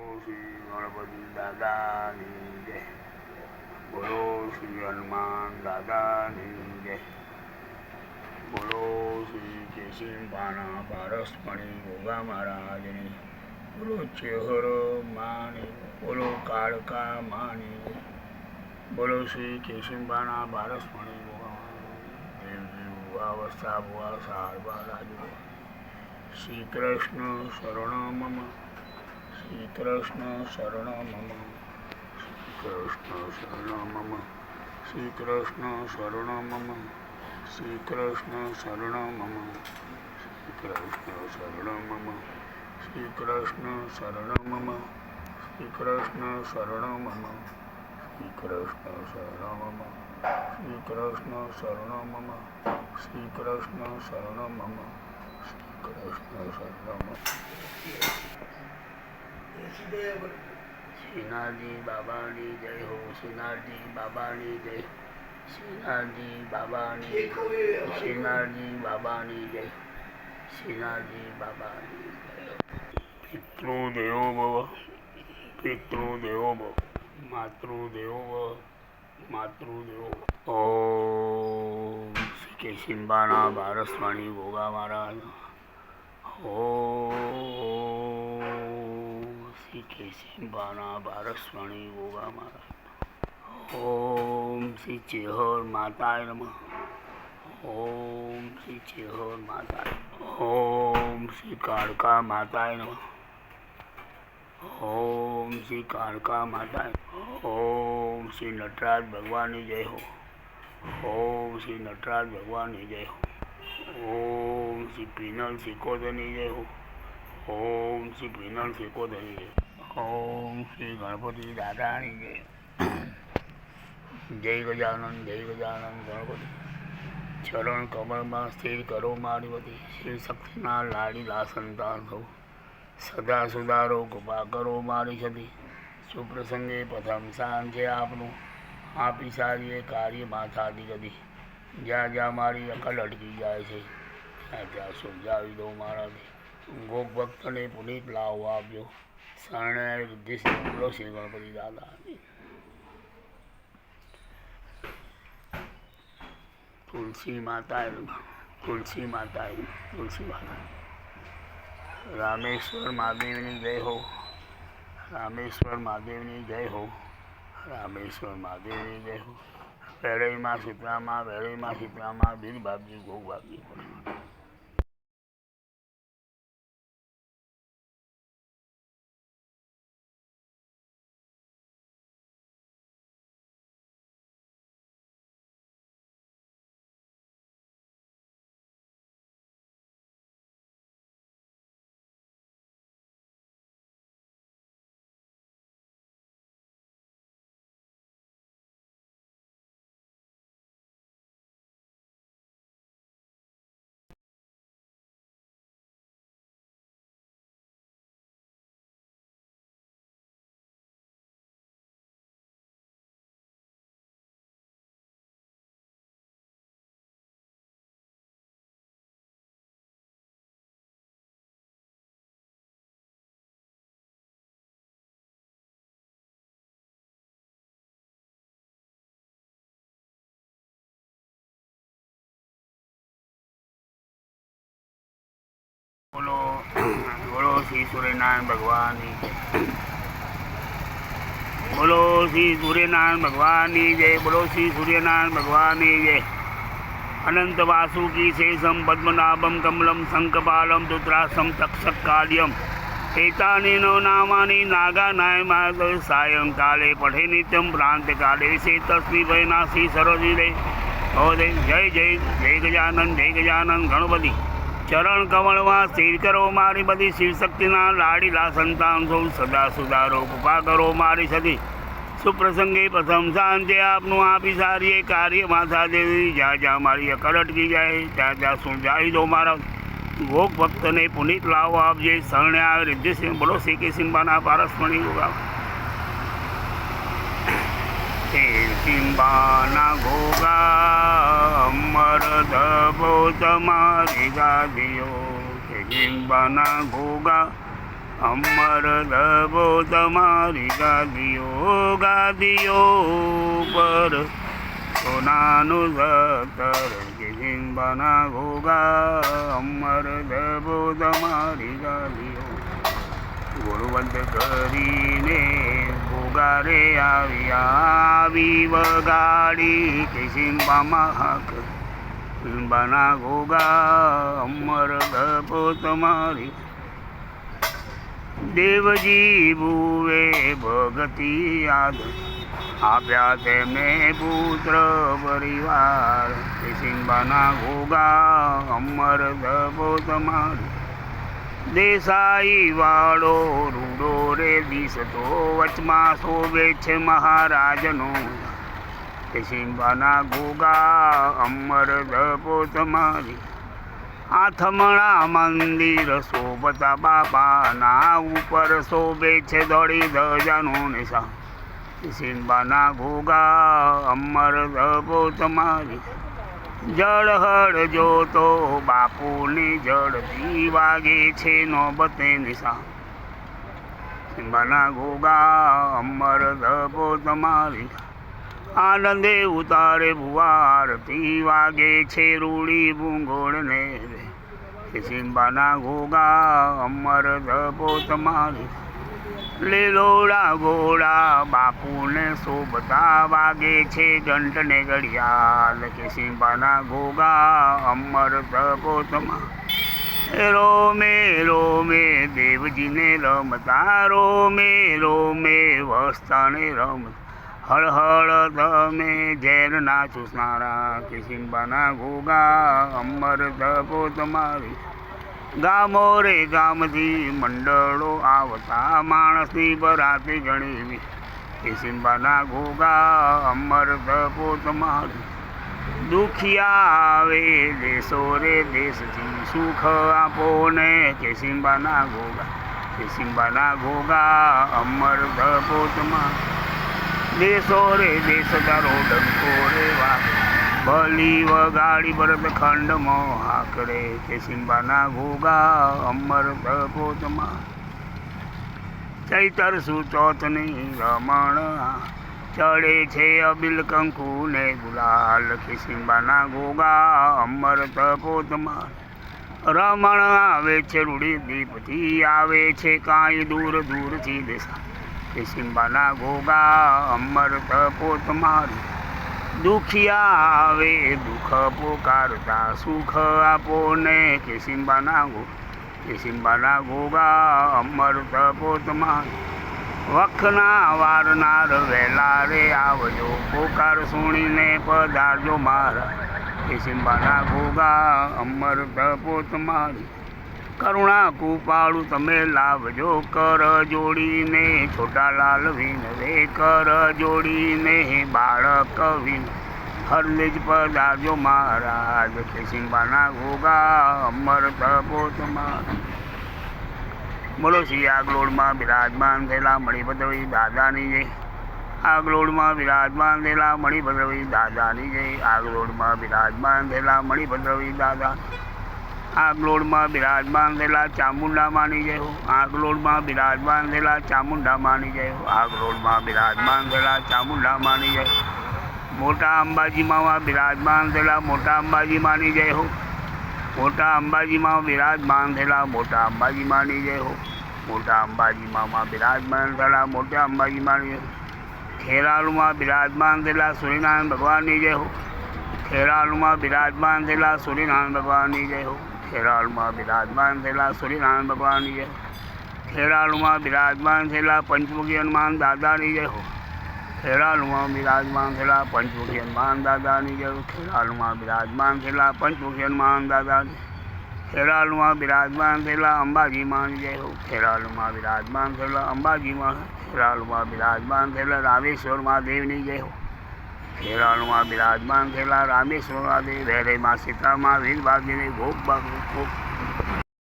શ્રી ગણપતિ દાદાની બોલો શ્રી હનુમાન દાદાની જય બોલો શ્રી કેશીભાના પારસમણી ગોગા બોલો ચેહર માની બોલો કાળકા માની. બોલો શ્રી કેસિંભાના પારસમણી ગોગા ભુવા ભુવા સારવા રાજુ શ્રી કૃષ્ણ શરણ મમ શ્રી કૃષ્ણ શરણ મમ શ્રી કૃષ્ણ શરણ મમ શ્રી કૃષ્ણ શરણ મમ શ્રી કૃષ્ણ શરણ મમ શ્રી કૃષ્ણ શરણ મમ શ્રી કૃષ્ણ શરણ મમ શ્રી કૃષ્ણ શરણ મમ શ્રી કૃષ્ણ શરણ મમ શ્રી કૃષ્ણ શરણ મમ શ્રી કૃષ્ણ શરણ મમ શ્રી કૃષ્ણ શરણ મમ શ્રીનાથજી બાબાની જય હો શ્રીનાથજી બાબાની જય શ્રીનાથજી બાબાની જય. શ્રીનાથજી બાબાની જય શ્રીનાથજી બાબાની જય પિતૃદેવો ભવ પિતૃદેવો ભવ માતૃદેવો ભવ માતૃદેવો ભવ. ઓમ શ્રી કેશિંબાના બારસવાણી ગોગા મહારાજ ઓમ શ્રી કેશિંબાના ભારસ્વાણી ગોગા મહારાજ ઓમ શ્રી ચેહર માતાય નમ. ઓમ શ્રી ચેહર માતાય ઓમ શ્રી કાળકા માતાય નમ. ઓમ શ્રી કાળકા માતાય ઓમ શ્રી નટરાજ ભગવાનની જય હો. ઓમ શ્રી નટરાજ ભગવાનની જય હો. ઓમ શ્રી પિનલ સિકોદરની જય હો. ઓમ શ્રી પિનલ સિકોદરની જય ઓમ શ્રી ગણપતિ દાદાની જય. જય ગજાનંદ જય ગજાનંદ ગણપતિ. ચરણ કમળમાં સ્થિર કરો મારી બધી શ્રી શક્તિના લાડીલા સંતાન થવું. સદા સુધારો કૃપા કરો મારી છતી સુપ્રસંગે પ્રથમ સ્થાન છે આપનું. આપી સારીએ કાર્ય માથાથી કદી જ્યાં જ્યાં મારી અકલ અટકી જાય છે, ત્યાં ત્યાં સુલઝાવી દો મારાથી. ગોપ ભક્તને પુનિત લાવો આપજો શરણાય બુદ્ધિ શ્રી શ્રી ગણપતિ દાદા તુલસી માતા તુલસી માતા તુલસી માતા. રામેશ્વર મહાદેવની જય હો. રામેશ્વર મહાદેવની જય હો. રામેશ્વર મહાદેવની જય હો. વેળઈમાં શીતળામાં વેળઈમાં શીતળામાં બીર બાપજી ગો બાપજી બોલો બોલો શ્રી સૂર્યનારાયણ ભગવાનની બોલો શ્રી સૂર્યનારાયણ ભગવાનની જય બોલો શ્રી સૂર્યનારાયણ ભગવાનની જય અનંત વાસુકી શેષમ પદ્મનાભમ કમલમ શંખપાલમ રુદ્રાસમ તક્ષક કાલ્યમ એતાની નો નામાની નાગા નાય સાયં કાલે પઠે નિત્યમ પ્રાંત કાલે શે તસ્મી ભયનાશી સરોજી રે ભવદે જય જય જય ગજાનંદ જય ગજાનંદ ગણપતિ ચરણ કમળમાં સ્થિર કરો મારી બધી શિવશક્તિના લાડીલા સંતાન સૌ સદા સુધારો કૃપા કરો મારી સદી સુપ્રસંગે પ્રથમ શાંતિ આપનું આપી સારીએ કાર્ય માથા દેવી જ્યાં જ્યાં મારી અકલ અટકી જાય, ત્યાં ત્યાં સુલઝાવી દો મારા ભોગ ભક્તને પુનિત લાવો આપજે. શરણે આવે રિદ્ધિસિંહ, બોલો શ્રી કેસિંબાના પારસમણી યોગા સિંબાના તમારી ગાદીઓ હે સિંબાના ઘોગા અમર ધબો તમારી ગાદીઓ ગાદીઓ પર સોનાનું સતર કે સિંબાના ઘોગા અમર ધબો તમારી ગાદીઓ ગુણવંત કરીને ભોગારે આવી આવી વગાડી કે સિંબામાં હાક ગોગા અમર ધબો તમારી. દેવજી ભુવે ભગતી યાદ આપ્યા તેમને પુત્ર પરિવાર. સિંબાના ઘોગા અમર ધબો તમારી. દેસાઈ વાળો રૂડો રે દિશતો વચમાં શોભે છે મહારાજનો. સિંબાના ઘોગા અમર ધબો તમારી આથમણા મંદિર શોભતા બાપાના ઉપર શોભે છે દોડી ધજાનું નિશા સિંબાના ઘોગા અમર ધબો તમારી જળહળ જોતો બાપુની જળથી વાગે છે નોબતે નિશા સિંબાના ઘોગા અમર ધબો તમારી આનંદે ઉતારે ભુવારતી વાગે છે રૂડી ભૂંગોળને. સિંબાના ઘોગા અમર ધબો તમારી લીલોડા ઘોડા બાપુને શોભતા વાગે છે ઘંટને ઘડિયાળ. કે સિંબાના ઘોગા અમર ધબો તમારી રોમે રોમે, દેવજીને રમતા, રોમે રોમે, વસ્તાને રમતા. હળ હળ તમે ઝેર ના ચૂસનારા કે સિંબાના ઘોગા અમર ધબો તમારી ગામો રે ગામથી મંડળો આવતા, માણસની બરાતી ગણીવી. કે સિંબાના ઘોગા અમર ધબો તમારી દુખિયા આવે દેશો રે દેશથી, સુખ આપો ને ઘોગા કે સિંબાના ઘોગા અમર ધબો તમારી દેશો રે દેશ તારો ડંકો રે વાગે બલી વગાડી ભરત ખંડમાં હાકડે કે સિંબાના ઘોગા અમર પ્રબોધમાં. ચૈતર સુચોતની રમણ ચડે છે અબિલ કંકુ ને ગુલાલ કે સિંબાના ઘોગા અમર ધબોતમાં રમણ આવે છે રૂડી દીપથી, આવે છે કાંઈ દૂર દૂરથી દેશા. કે સિંબાના ઘોગા અમર પોત મારું. દુખિયા આવે દુઃખ પોકારતા, સુખ આપો ને કે સિંબાના ગો કે સિંબાના ઘોગા અમર પોત મારું. વખના વારનાર વહેલા રે આવજો, પોકાર સુણીને પધારજો મારા. કે સિંબાના ઘોગા અમર પોત તમારી કરુણા કૃપાળુ તમે લાવજો કર જોડીને, છોટાલાલ લાલ કર જોડીને, બાળક વિન હરલેજ પધારજો મહારાજ, કે સિંબાના ઘોગા અમર તપોતમાં બોલો શ્રી આગલોડમાં બિરાજમાન થયેલા મણિભદ્રવી દાદાની જય. આગલોડમાં બિરાજમાન થયેલા મણિભદ્રવી દાદાની જય. આગલોડમાં બિરાજમાન થયેલા મણિભદ્રવી દાદા આગલોડમાં બિરાજમાન થયેલા ચામુંડા માની જય હો. આગલોડમાં બિરાજમાન થયેલા ચામુંડા માની જય હો. આગલોડમાં બિરાજમાન થયેલા ચામુંડા માની જય હો. મોટા અંબાજીમાં બિરાજમાન થયેલા મોટા અંબાજી માની જય હો. મોટા અંબાજીમાં બિરાજમાન થયેલા મોટા અંબાજી માની જય હો. મોટા અંબાજીમાં બિરાજમાન થયેલા મોટા અંબાજી માની જય હો. ખેરાલુમાં બિરાજમાન થયેલા સૂર્યનારાયણ ભગવાનની જય હો. ખેરાલુમાં બિરાજમાન થયેલા સૂર્યનારાયણ ભગવાનની જય હો. ખેરાલુમાં બિરાજમાન થયેલા સૂર્યનારાયણ ભગવાનની જય ખેરાલુમાં બિરાજમાન થયેલા પંચમુખી હનુમાન દાદાની જય હો ખેરાલુમાં બિરાજમાન થયેલા પંચમુખી હનુમાન દાદાની જય ખેરાલુમાં બિરાજમાન થયેલા પંચમુખી હનુમાન દાદાની ખેરાલુમાં બિરાજમાન થયેલા અંબાજીમાં જય હો ખેરાલુમાં બિરાજમાન થયેલા અંબાજીમાં ખેરાલુમાં બિરાજમાન થયેલા રામેશ્વર મહાદેવની જય હો ખેરાલુમાં બિરાજમાન થયેલા રામેશ્વર મહાદેવ વેરેમાં સીતામાં વીરબાગીને ગોપ ભોગ ગોપ